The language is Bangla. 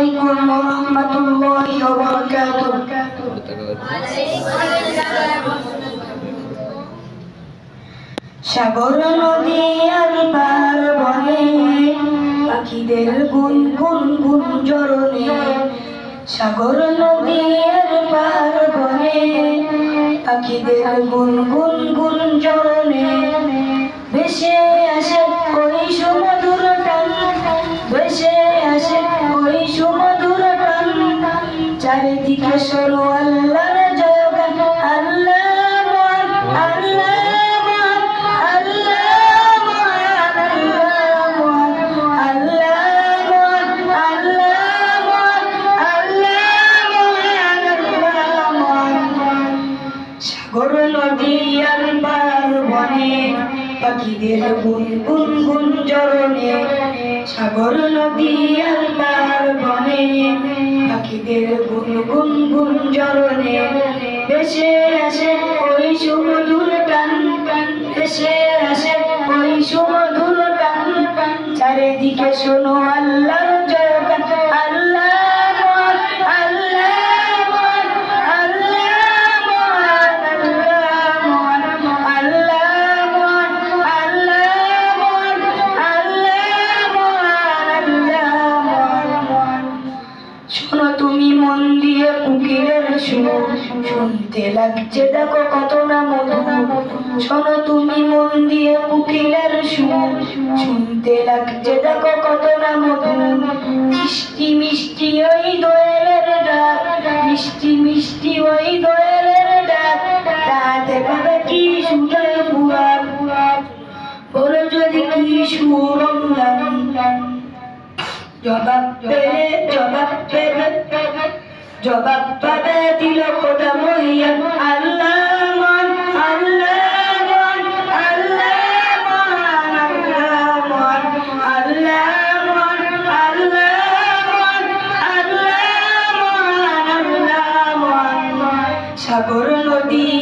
ওয়া রাহমাতুল্লাহি ওয়া বারাকাতুহু সাগর নদী আর পার বনে, পাখিদের গুন গুন গুন জরনে সাগর নদী আর পার বনে, পাখিদের গুন গুন গুন জরনে ভেসে আসে عليك حشر الله رجاك الله الله পাখিদের গুন গুন গুন চরণে সাগর নদী আর পার বনে পাখিদের গুন গুন গুন জরনে ভেসে আসে ওই সুমধুর টান, দেশে আসে ওই সুমধুর টান। চারিদিকে শোনো শুনতে লাগছে, দেখো কত না মধু শোনো তুমি মন দিয়ে কুকিরের সুর। শুনতে লাগছে, দেখো কত না মধু মিষ্টি মিষ্টি ওই দোয়েলের ডাক। মিষ্টি মিষ্টি ওই দোয়েলের ডাক। তাতে পাবে কি সুরের পুয়া বলো যদি কি সুরঙ্গাম জবাব পেলে জবাব পেলে জবাব পাবে দিল সাগর নদী